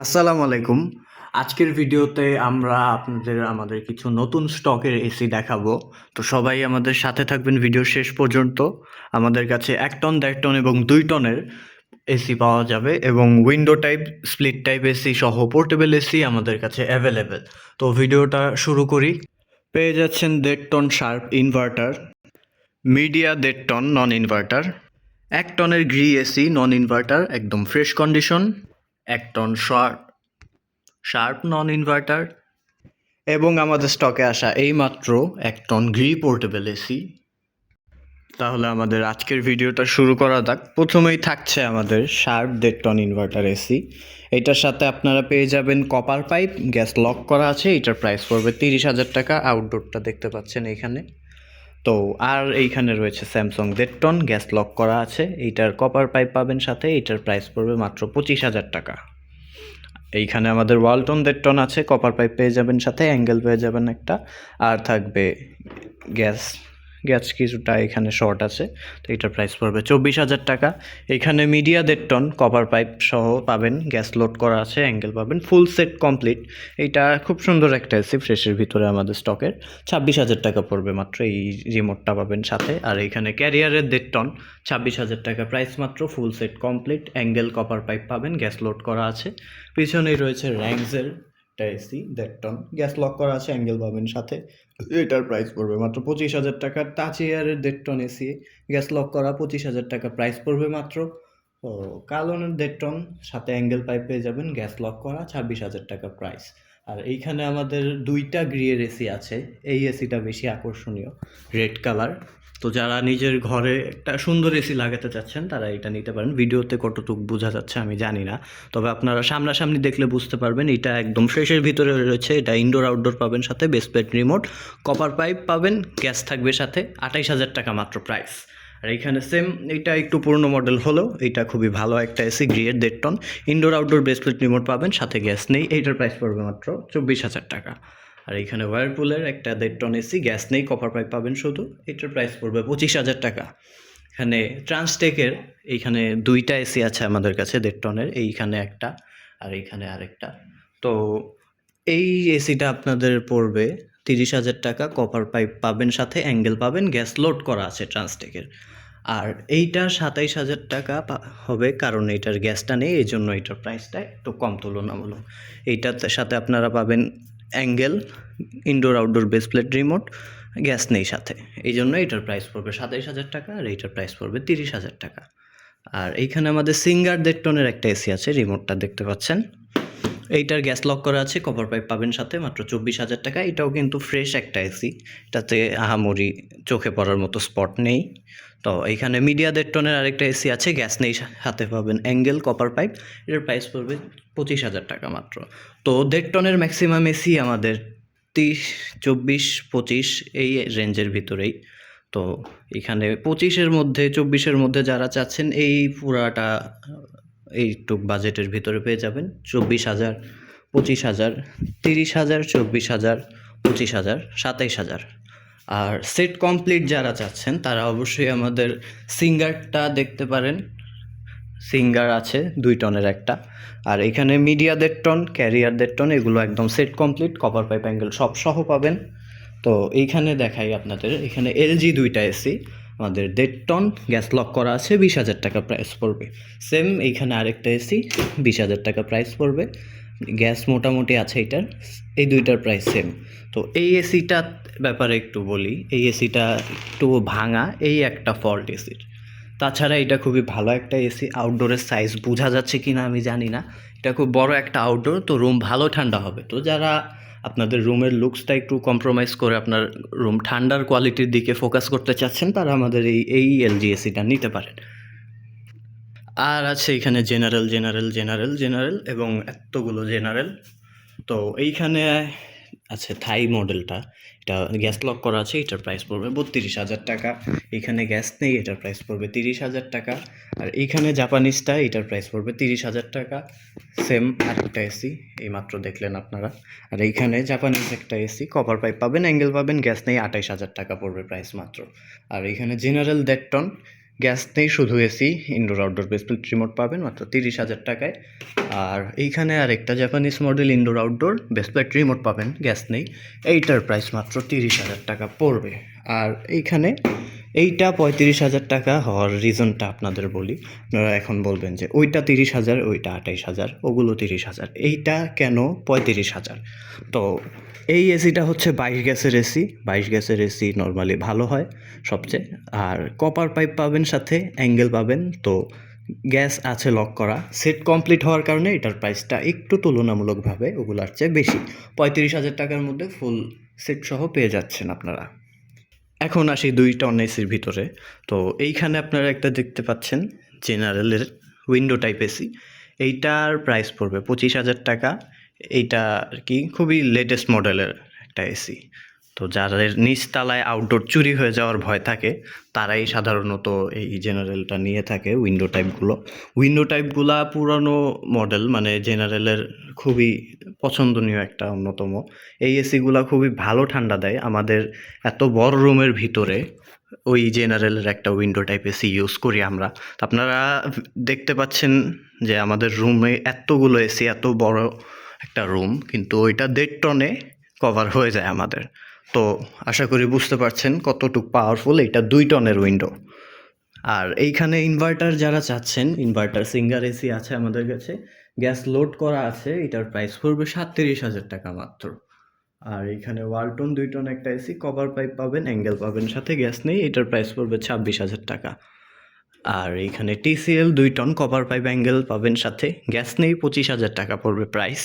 আসসালামু আলাইকুম। আজকের ভিডিওতে আমরা আপনাদের, আমাদের কিছু নতুন স্টকের এসি দেখাবো। তো সবাই আমাদের সাথে থাকবেন ভিডিও শেষ পর্যন্ত। আমাদের কাছে এক টন, দেড় টন এবং দুই টনের এসি পাওয়া যাবে এবং window type, split type AC সহ পোর্টেবল এসি আমাদের কাছে অ্যাভেলেবেল। তো ভিডিওটা শুরু করি। পেয়ে যাচ্ছেন দেড় টন শার্প ইনভার্টার, মিডিয়া দেড় টন নন ইনভার্টার এক টনের গ্রি এসি নন ইনভার্টার একদম ফ্রেশ কন্ডিশন। এক ton Sharp Sharp non inverter এবং আমাদের স্টকে আসা এই মাত্র এক টন গ্রি পোর্টেবল এসি। তাহলে আমাদের আজকের ভিডিওটা শুরু করা যাক। প্রথমেই থাকছে আমাদের শার্প দেড় টন ইনভার্টার এসি। এটার সাথে আপনারা পেয়ে যাবেন কপার পাইপ, গ্যাস লক করা আছে, এটার প্রাইস পড়বে তিরিশ হাজার টাকা আউটডোরটা দেখতে পাচ্ছেন এইখানে তো আর এইখানে রয়েছে স্যামসাং দেডটন গ্যাস লক করা আছে। এইটার কপার পাইপ পাবেন সাথে, এইটার প্রাইস পড়বে মাত্র পঁচিশ হাজার টাকা। এইখানে আমাদের ওয়ালটন দেডটন আছে কপার পাইপ পেয়ে যাবেন সাথে অ্যাঙ্গেল পেয়ে যাবেন একটা। আর থাকবে গ্যাস গ্যাস কিছুটা এখানে শর্ট আছে। তো এটার প্রাইস পড়বে চব্বিশ হাজার টাকা। এখানে মিডিয়া দেড় টন কপার পাইপ সহ পাবেন গ্যাস লোড করা আছে অ্যাঙ্গেল পাবেন ফুল সেট কমপ্লিট এইটা খুব সুন্দর একটা এসি ফ্রেশের ভিতরে আমাদের স্টকের ছাব্বিশ হাজার টাকা পড়বে মাত্র, এই রিমোটটা পাবেন সাথে। আর এখানে ক্যারিয়ারের দেড় টন ছাব্বিশ হাজার টাকা প্রাইস মাত্র full set complete angle copper pipe পাবেন গ্যাস লোড করা আছে। পিছনেই রয়েছে র্যাংসের একটা এসি দেড় টন। গ্যাস লক করা আছে, অ্যাঙ্গেল পাবেন সাথে। এটার প্রাইস পড়বে মাত্র পঁচিশ হাজার টাকা। টাচ এয়ারের দেড় টন এসি গ্যাস লক করা পঁচিশ হাজার টাকা। প্রাইস পড়বে মাত্র, ও, কালনের দেড় টন। সাথে অ্যাঙ্গেল পাইপ পেয়ে যাবেন, গ্যাস লক করা ছাব্বিশ হাজার টাকা প্রাইস আর এইখানে আমাদের দুইটা গ্রিয়ের এসি আছে। এই এসিটা বেশি আকর্ষণীয়। রেড কালার তো যারা নিজের ঘরে একটা সুন্দর এসি লাগাতে চাচ্ছেন, তারা এটা নিতে পারেন। ভিডিওতে কতটুকু বোঝা যাচ্ছে আমি জানি না। তবে আপনারা সামনাসামনি দেখলে বুঝতে পারবেন, এটা একদম ফ্রেশের ভিতরে রয়েছে। এটা ইনডোর আউটডোর পাবেন সাথে বেসপ্লেট রিমোট কপার পাইপ পাবেন গ্যাস থাকবে সাথে, আঠাইশ হাজার টাকা মাত্র প্রাইস আর এইখানে সেম এটা একটু পুরনো মডেল হলেও এটা খুবই ভালো একটা এসি গ্রিয়ের দেড় ton indoor outdoor baseplate remote পাবেন, সাথে গ্যাস নেই, এইটার প্রাইস পড়বে মাত্র চব্বিশ হাজার টাকা। আর এখানে ওয়ারপুলের একটা দেড় টন এসি গ্যাস নেই কপার পাইপ পাবেন শুধু। এটার প্রাইস পড়বে পঁচিশ হাজার টাকা। এখানে ট্রান্সটেকের এইখানে দুইটা এসি আছে আমাদের কাছে দেড় টনের এইখানে একটা আর এইখানে আরেকটা। তো এই এসিটা আপনাদের পড়বে তিরিশ হাজার টাকা কপার পাইপ পাবেন সাথে অ্যাঙ্গেল পাবেন গ্যাস লোড করা আছে ট্রান্সটেকের আর এইটা সাতাইশ হাজার টাকা হবে কারণ এইটার গ্যাসটা নেই এই জন্য এইটার প্রাইসটা একটু কম তুলনামূলক। এইটার সাথে আপনারা পাবেন angle indoor outdoor base plate remote gas নেই সাথে। এই জন্য এটার প্রাইস পড়বে সাতাইশ হাজার টাকা আর এইটার প্রাইস পড়বে তিরিশ হাজার টাকা। আর এইখানে আমাদের সিঙ্গার দেড় টনের একটা এসি আছে রিমোটটা দেখতে পাচ্ছেন। এইটার গ্যাস লক করা আছে কভার পাইপ পাবেন সাথে, মাত্র চব্বিশ হাজার টাকা। এটাও কিন্তু ফ্রেশ একটা এসি এটাতে আহামরি চোখে পড়ার মতো স্পট নেই। তো এইখানে মিডিয়া দেড় টনের আরেকটা এসি আছে গ্যাস নেই সাথে পাবেন অ্যাঙ্গেল কপার পাইপ এটার প্রাইস পড়বে পঁচিশ হাজার টাকা মাত্র। তো দেড় টনের ম্যাক্সিমাম এসি আমাদের তিরিশ, চব্বিশ, পঁচিশ এই রেঞ্জের ভিতরেই। তো এখানে পঁচিশের মধ্যে, চব্বিশের মধ্যে যারা চাচ্ছেন এই পুরাটা, এইটুক বাজেটের ভিতরে পেয়ে যাবেন। চব্বিশ হাজার, পঁচিশ হাজার, তিরিশ হাজার, চব্বিশ হাজার, পঁচিশ হাজার, সাতাইশ হাজার। আর সেট কমপ্লিট যারা চাচ্ছেন, তারা অবশ্যই আমাদের সিঙ্গারটা দেখতে পারেন। সিঙ্গার আছে, দুই টনের একটা। আর এখানে মিডিয়া দেড় টন ক্যারিয়ার দেড় টন, এগুলো একদম set complete, copper pipe angle সব সহ পাবেন। তো এইখানে দেখাই আপনাদের, এখানে এলজি দুইটা এসি, আমাদের দেড় টন, গ্যাস লক করা আছে, বিশ হাজার টাকা প্রাইস পড়বে। সেম এইখানে আরেকটা এসি, বিশ হাজার টাকা প্রাইস পড়বে। গ্যাস মোটামুটি আছে এটার, এই দুইটার প্রাইস সেম তো এই এসিটার ব্যাপারে একটু বলি, এই এসিটা একটু ভাঙা, এই একটা ফল্ট এসির। তাছাড়া এটা খুবই ভালো একটা এসি। আউটডোরের সাইজ বোঝা যাচ্ছে কি না আমি জানি না। এটা খুব বড় একটা আউটডোর তো রুম ভালো ঠান্ডা হবে। তো যারা আপনাদের রুমের লুকসটা একটু কম্প্রোমাইজ করে আপনার রুম ঠান্ডার কোয়ালিটির দিকে ফোকাস করতে চাচ্ছেন, তারা আমাদের এই এই এলজি এসিটা নিতে পারেন। আর আছে এখানে জেনারেল জেনারেল জেনারেল জেনারেল এবং এতগুলো জেনারেল তো এইখানে আছে থাই মডেলটা এটা গ্যাস লক করা আছে, এটার প্রাইস পড়বে বত্রিশ হাজার টাকা। এখানে গ্যাস নেই, এটার প্রাইস পড়বে তিরিশ হাজার টাকা। আর এইখানে জাপানিজটা, এটার প্রাইস পড়বে তিরিশ হাজার টাকা। সেম আরেকটা এসি এইমাত্র দেখলেন আপনারা। আর এইখানে জাপানিজ একটা এসি কভার পাইপ পাবেন অ্যাঙ্গেল পাবেন, গ্যাস নেই, আঠাইশ হাজার টাকা পড়বে প্রাইস মাত্র। আর এইখানে জেনারেল দেড় টন গ্যাস নেই, শুধু AC indoor outdoor basement remote পাবেন মাত্র তিরিশ হাজার টাকায়। আর এইখানে আর একটা Japanese model indoor outdoor baseplate remote পাবেন, গ্যাস নেই। এইটার প্রাইস মাত্র তিরিশ হাজার টাকা পড়বে। আর এইখানে এইটা পঁয়ত্রিশ হাজার টাকা হওয়ার রিজনটা আপনাদের বলি। আপনারা এখন বলবেন যে, ওইটা তিরিশ হাজার, ওইটা আঠাইশ হাজার, ওগুলো তিরিশ হাজার। এইটা কেন পঁয়ত্রিশ হাজার? তো এই এসিটা হচ্ছে বাইশ গ্যাসের এসি বাইশ গ্যাসের এসি নর্মালি ভালো হয় সবচেয়ে। আর কপার পাইপ পাবেন সাথে অ্যাঙ্গেল পাবেন। তো গ্যাস আছে লক করা। সেট কমপ্লিট হওয়ার কারণে এটার প্রাইসটা একটু তুলনামূলকভাবে ওগুলার চেয়ে বেশি। পঁয়ত্রিশ হাজার টাকার মধ্যে ফুল সেট সহ পেয়ে যাচ্ছেন আপনারা। এখন আসি দুই টন এসির ভিতরে। তো এইখানে আপনারা একটা দেখতে পাচ্ছেন, জেনারেলের উইন্ডো টাইপ এসি এইটার প্রাইস পড়বে পঁচিশ হাজার টাকা। এইটা আর কি খুবই লেটেস্ট মডেলের একটা এসি তো যাদের নিচতলায় আউটডোর চুরি হয়ে যাওয়ার ভয় থাকে, তারাই সাধারণত এই জেনারেলটা নিয়ে থাকে উইন্ডো টাইপগুলো উইন্ডো টাইপগুলা পুরানো মডেল মানে জেনারেলের খুবই পছন্দনীয় একটা অন্যতম। এই এসিগুলা খুবই ভালো ঠান্ডা দেয়। আমাদের এত বড় রুমের ভিতরে ওই জেনারেলের একটা উইন্ডো টাইপ এসি ইউজ করি আমরা। আপনারা দেখতে পাচ্ছেন যে আমাদের রুমে এতগুলো এসি এত বড় একটা রুম কিন্তু ওইটা দেড় টনে কভার হয়ে যায় আমাদের। তো আশা করি বুঝতে পারছেন কতটুকু পাওয়ারফুল এটা দুই টনের উইন্ডো আর এইখানে ইনভার্টার যারা চাচ্ছেন ইনভার্টার সিঙ্গার এসি আছে আমাদের কাছে গ্যাস লোড করা আছে, এটার প্রাইস পড়বে সাতত্রিশ হাজার টাকা মাত্র। আর এখানে ওয়ালটন দুই টন একটা এসি কভার পাইপ পাবেন অ্যাঙ্গেল পাবেন, সাথে গ্যাস নেই, এটার প্রাইস পড়বে ছাব্বিশ হাজার টাকা। আর এইখানে টিসিএল দুই টন কভার পাইপ অ্যাঙ্গেল পাবেন, সাথে গ্যাস নেই, পঁচিশ হাজার টাকা পড়বে প্রাইস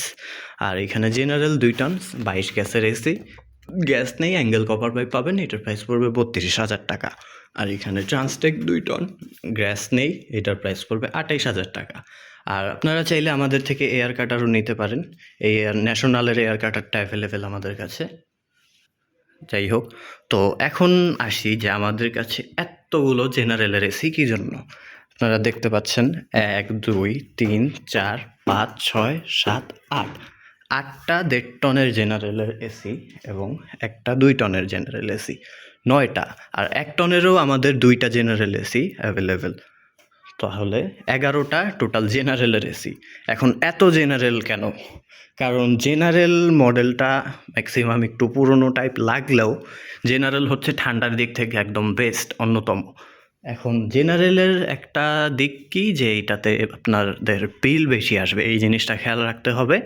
আর এখানে জেনারেল দুই টন বাইশ গ্যাসের এসি গ্যাস নেই অ্যাঙ্গেল কভার পাইপ পাবেন, এটার প্রাইস পড়বে বত্রিশ হাজার টাকা। আর এখানে ট্রান্সটেক দুই টন গ্যাস নেই, এটার প্রাইস পড়বে আঠাইশ হাজার টাকা। আর আপনারা চাইলে আমাদের থেকে এয়ার কাটারও নিতে পারেন, এই এয়ার ন্যাশনালের এয়ার কাটারটা অ্যাভেলেবেল আমাদের কাছে। যাই হোক, তো এখন আসি যে আমাদের কাছে এতগুলো জেনারেলের এসি কী জন্য? আপনারা দেখতে পাচ্ছেন, এক, দুই, তিন, চার, পাঁচ, ছয়, সাত, আট। আটটা দেড় টনের জেনারেলের এসি এবং একটা দুই টনের জেনারেল এসি নয়টা, আর এক টনেরও আমাদের দুইটা জেনারেল এসি অ্যাভেলেবেল তাহলে এগারোটা টোটাল জেনারেলের এসি এখন এত জেনারেল কেন? কারণ জেনারেল মডেলটা ম্যাক্সিমাম একটু পুরনো টাইপ লাগলেও জেনারেল হচ্ছে ঠান্ডার দিক থেকে একদম বেস্ট অন্যতম। এখন জেনারেলের একটা দিক কি যে এইটাতে আপনাদের বিল বেশি আসবে, এই জিনিসটা খেয়াল রাখতে হবে।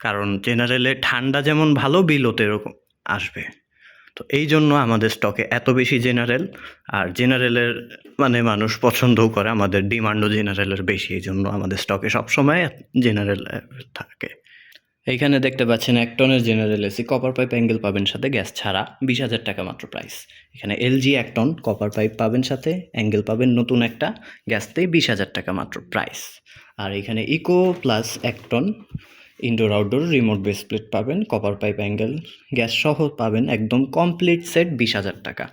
কারণ জেনারেলে ঠান্ডা যেমন ভালো বিলও এরকম আসবে। তো এই জন্য আমাদের স্টকে এত বেশি জেনারেল আর জেনারেলের মানে মানুষ পছন্দও করে, আমাদের ডিমান্ডও জেনারেলের বেশি, এই জন্য আমাদের স্টকে সবসময় জেনারেল থাকে। এইখানে দেখতে পাচ্ছেন এক টনের General AC copper pipe angle পাবেন সাথে গ্যাস ছাড়া বিশ হাজার টাকা মাত্র প্রাইস এখানে এলজি এক টন কপার পাইপ পাবেন সাথে অ্যাঙ্গেল পাবেন নতুন একটা গ্যাসতেই বিশ হাজার টাকা মাত্র প্রাইস আর এখানে ইকো প্লাস এক ton indoor outdoor remote base plate পাবেন কপার পাইপ অ্যাঙ্গেল গ্যাস সহ পাবেন একদম কমপ্লিট সেট বিশ হাজার টাকা।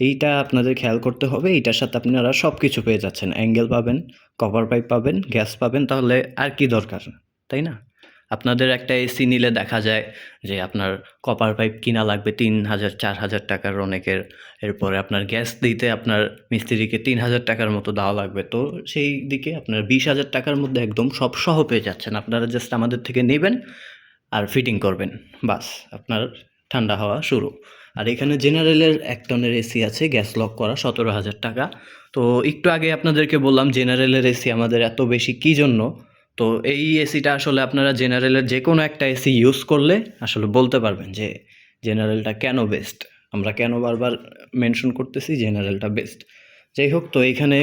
এইটা আপনাদের খেয়াল করতে হবে, এইটার সাথে আপনারা সব কিছু পেয়ে যাচ্ছেন। অ্যাঙ্গেল পাবেন কপার পাইপ পাবেন গ্যাস পাবেন, তাহলে আর কি দরকার? তাই না? আপনাদের একটা এসি নিলে দেখা যায় যে আপনার কপার পাইপ কিনা লাগবে তিন হাজার, চার হাজার টাকার অনেকের। এরপরে আপনার গ্যাস দিতে আপনার মিস্ত্রিকে তিন হাজার টাকার মতো দেওয়া লাগবে। তো সেই দিকে আপনার বিশ হাজার টাকার মধ্যে একদম সব সহ পেয়ে যাচ্ছেন। আপনারা জাস্ট আমাদের থেকে নেবেন আর ফিটিং করবেন। বাস, আপনার ঠান্ডা হওয়া শুরু। আর এখানে জেনারেলের এক টনের এসি আছে গ্যাস লক করা সতেরো হাজার টাকা। তো একটু আগে আপনাদেরকে বললাম জেনারেলের এসি আমাদের এত বেশি কী জন্য? তো এই এসিটা আসলে আপনারা জেনারেলের যে কোনো একটা এসি ইউজ করলে আসলে বলতে পারবেন যে জেনারেলটা কেন বেস্ট আমরা কেন বারবার মেনশন করতেছি জেনারেলটা বেস্ট যাই হোক, তো এখানে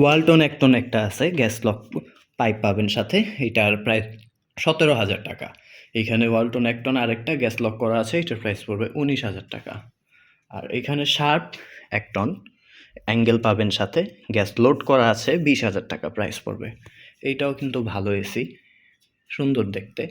ওয়ালটন একটন একটা আছে গ্যাস লক পাইপ পাবেন সাথে, এটার প্রায় সতেরো হাজার টাকা। এইখানে ওয়ালটন একটন আরেকটা গ্যাস লক করা আছে, এটার প্রাইস পড়বে উনিশ হাজার টাকা। আর এখানে শার্প এক টন অ্যাঙ্গেল পাবেন সাথে গ্যাস লোড করা আছে, বিশ হাজার টাকা প্রাইস পড়বে। এইটাও কিন্তু ভালো এসি। সুন্দর দেখতে।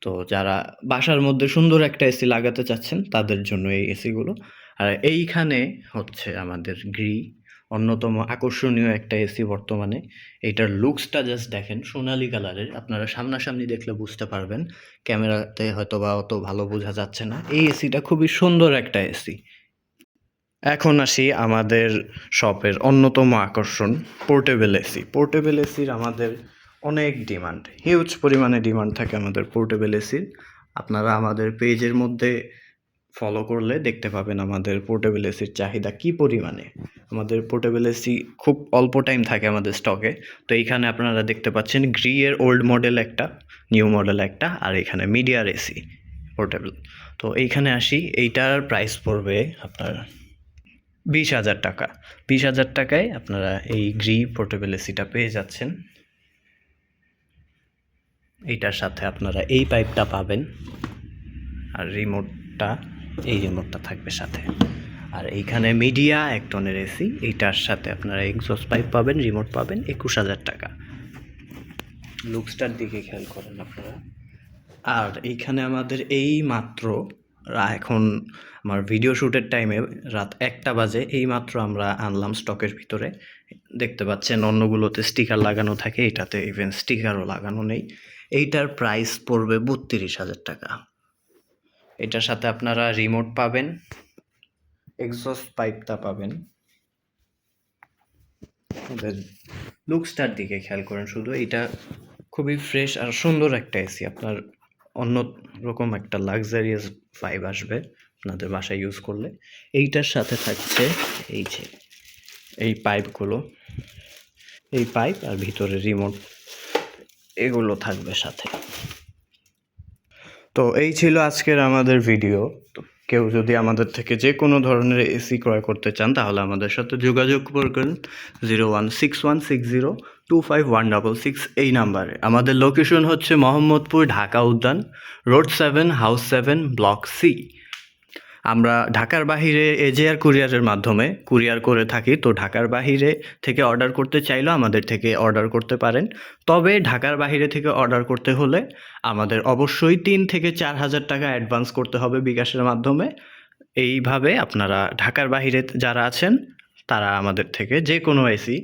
তো যারা বাসার মধ্যে সুন্দর একটা এসি লাগাতে চাচ্ছেন, তাদের জন্য এই এসিগুলো। আর এইখানে হচ্ছে আমাদের গ্রি, অন্যতম আকর্ষণীয় একটা এসি বর্তমানে। এইটার লুকসটা জাস্ট দেখেন, সোনালি কালারের আপনারা সামনাসামনি দেখলে বুঝতে পারবেন। ক্যামেরাতে হয়তো বা অত ভালো বোঝা যাচ্ছে না। এই এসিটা খুবই সুন্দর একটা এসি। এখন আসি আমাদের শপের অন্যতম আকর্ষণ পোর্টেবল এসি পোর্টেবল এসির আমাদের অনেক ডিমান্ড হিউজ পরিমাণে ডিমান্ড থাকে আমাদের পোর্টেবল এসির আপনারা আমাদের পেজের মধ্যে ফলো করলে দেখতে পাবেন আমাদের পোর্টেবল এসির চাহিদা কী পরিমাণে। আমাদের পোর্টেবল এসি খুব অল্প টাইম থাকে আমাদের স্টকে তো এইখানে আপনারা দেখতে পাচ্ছেন গ্রি এর ওল্ড মডেল একটা নিউ মডেল একটা, আর এখানে মিডিয়ার এসি পোর্টেবল তো এইখানে আসি, এইটার প্রাইস পড়বে আপনার বিশ হাজার টাকা। বিশ হাজার টাকায় আপনারা এই গ্রি পোর্টেবল এসিটা পেয়ে যাচ্ছেন। এইটার সাথে আপনারা এই পাইপটা পাবেন। আর রিমোটটা, এই রিমোটটা থাকবে সাথে। আর এইখানে মিডিয়া, এক টনের এসি এইটার সাথে আপনারা এক্সস্ট পাইপ পাবেন, রিমোট পাবেন, একুশ হাজার টাকা। লুকসটার দিকে খেয়াল করেন আপনারা। আর এইখানে আমাদের এই মাত্র এখন আমার ভিডিও শ্যুটের টাইমে রাত একটা বাজে এই মাত্র আমরা আনলাম স্টকের ভিতরে। দেখতে পাচ্ছেন অন্যগুলোতে স্টিকার লাগানো থাকে, এটাতে ইভেন স্টিকারও লাগানো নেই। এইটার প্রাইস পড়বে বত্রিশ হাজার টাকা। এটার সাথে আপনারা রিমোট পাবেন এক্সস্ট পাইপটা পাবেন। লুকসটার দিকে খেয়াল করেন শুধু এটা খুবই ফ্রেশ আর সুন্দর একটা এসি আপনার অন্য রকম একটা লাক্সারিয়াস ভাইব আসবে আপনাদের বাসায় ইউজ করলে। এইটার সাথে থাকছে এই যে, এই পাইপগুলো এই পাইপ আর ভিতরে রিমোট এগুলো থাকবে সাথে। তো এই ছিল আজকের আমাদের ভিডিও তো কেউ যদি আমাদের থেকে যে কোনো ধরনের এসি ক্রয় করতে চান, তাহলে আমাদের সাথে যোগাযোগ করবেন zero one six one six zero two five one double six এই নাম্বারে। আমাদের লোকেশন হচ্ছে Mohammadpur Dhaka Udyan, road seven, house seven, block C. আমরা ঢাকার বাহিরে এজেআর কুরিয়ারের মাধ্যমে কুরিয়ার করে থাকি, তো ঢাকার বাহিরে থেকে অর্ডার করতে চাইলেও আমাদের থেকে অর্ডার করতে পারেন। তবে ঢাকার বাহিরে থেকে অর্ডার করতে হলে আমাদের অবশ্যই তিন থেকে চার হাজার টাকা অ্যাডভান্স করতে হবে বিকাশের মাধ্যমে। এইভাবে আপনারা ঢাকার বাহিরে যারা আছেন, তারা আমাদের থেকে যে কোনো এসি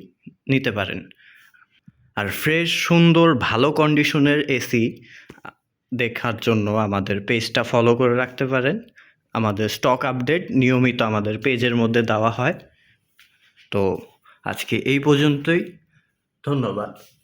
নিতে পারেন। আর ফ্রেশ, সুন্দর, ভালো কন্ডিশনের এসি দেখার জন্য আমাদের পেজটা ফলো করে রাখতে পারেন। আমাদের স্টক আপডেট নিয়মিত আমাদের পেজের মধ্যে দেওয়া হয়। তো আজকে এই পর্যন্তই। ধন্যবাদ।